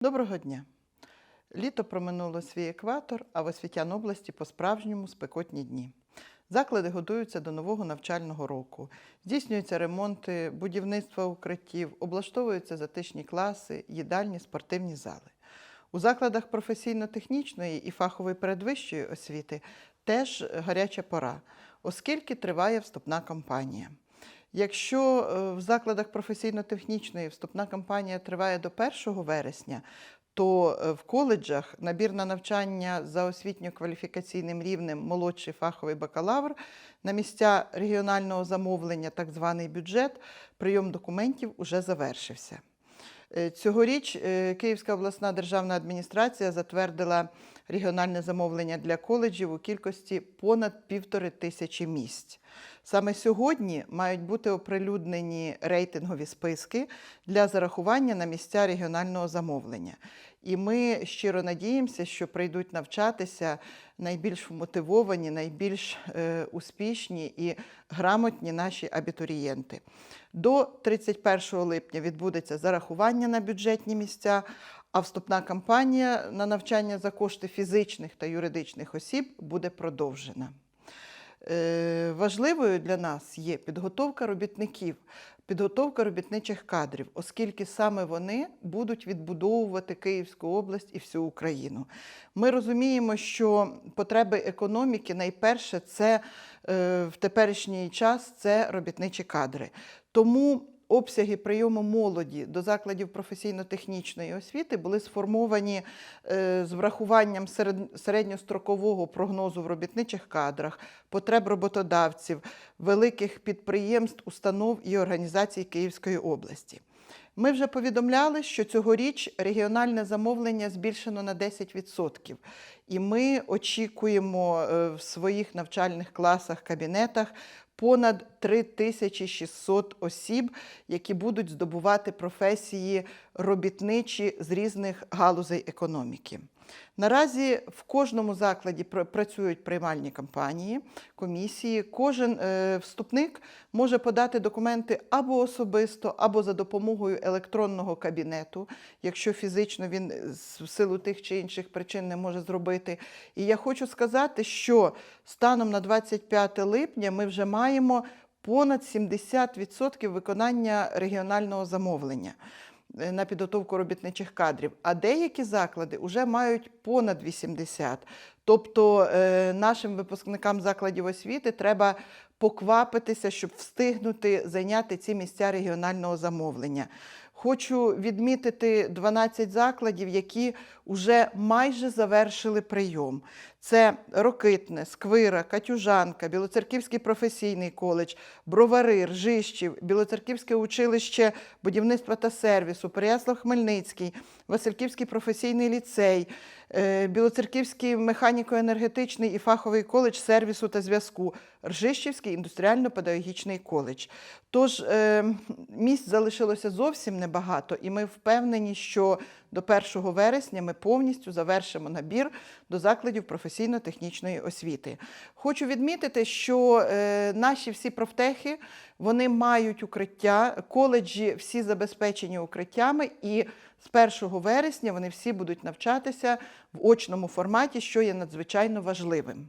Доброго дня! Літо проминуло свій екватор, а в Освітян області по-справжньому спекотні дні. Заклади готуються до нового навчального року. Здійснюються ремонти, будівництво укриттів, облаштовуються затишні класи, їдальні, спортивні зали. У закладах професійно-технічної і фахової передвищої освіти теж гаряча пора, оскільки триває вступна кампанія. Якщо е, в закладах професійно-технічної вступна кампанія триває до 1 вересня, то е, в коледжах набір на навчання за освітньо-кваліфікаційним рівнем молодший фаховий бакалавр на місця регіонального замовлення, так званий бюджет, прийом документів уже завершився. Е, Цьогоріч Київська обласна державна адміністрація затвердила регіональне замовлення для коледжів у кількості понад півтори тисячі місць. Саме сьогодні мають бути оприлюднені рейтингові списки для зарахування на місця регіонального замовлення. І ми щиро надіємося, що прийдуть навчатися найбільш мотивовані, найбільш е, успішні і грамотні наші абітурієнти. До 31 липня відбудеться зарахування на бюджетні місця, а вступна кампанія на навчання за кошти фізичних та юридичних осіб буде продовжена. Е, Важливою для нас є підготовка робітників, підготовка робітничих кадрів, оскільки саме вони будуть відбудовувати Київську область і всю Україну. Ми розуміємо, що потреби економіки найперше це е, в теперішній час це робітничі кадри. Тому обсяги прийому молоді до закладів професійно-технічної освіти були сформовані е, з врахуванням середньострокового прогнозу в робітничих кадрах, потреб роботодавців, великих підприємств, установ і організацій Київської області. Ми вже повідомляли, що цьогоріч регіональне замовлення збільшено на 10%. І ми очікуємо е, в своїх навчальних класах, кабінетах понад 3600 осіб, які будуть здобувати професії робітничі з різних галузей економіки. Наразі в кожному закладі працюють приймальні кампанії, комісії. Кожен е, вступник може подати документи або особисто, або за допомогою електронного кабінету, якщо фізично він в силу тих чи інших причин не може зробити. І я хочу сказати, що станом на 25 липня ми вже маємо понад 70% виконання регіонального замовлення на підготовку робітничих кадрів, а деякі заклади вже мають понад 80. Тобто е, нашим випускникам закладів освіти треба поквапитися, щоб встигнути зайняти ці місця регіонального замовлення. Хочу відмітити 12 закладів, які вже майже завершили прийом. Це Рокитне, Сквира, Катюжанка, Білоцерківський професійний коледж, Бровари, Ржищів, Білоцерківське училище будівництва та сервісу, Переяслав-Хмельницький, Васильківський професійний ліцей, Білоцерківський механіко-енергетичний і фаховий коледж сервісу та зв'язку, Ржищівський індустріально-педагогічний коледж. Тож е, місць залишилося зовсім небагато, і ми впевнені, що до 1 вересня ми повністю завершимо набір до закладів професійно-технічної освіти. Хочу відмітити, що е, наші всі профтехи вони мають укриття, коледжі всі забезпечені укриттями, і з 1 вересня вони всі будуть навчатися в очному форматі, що є надзвичайно важливим.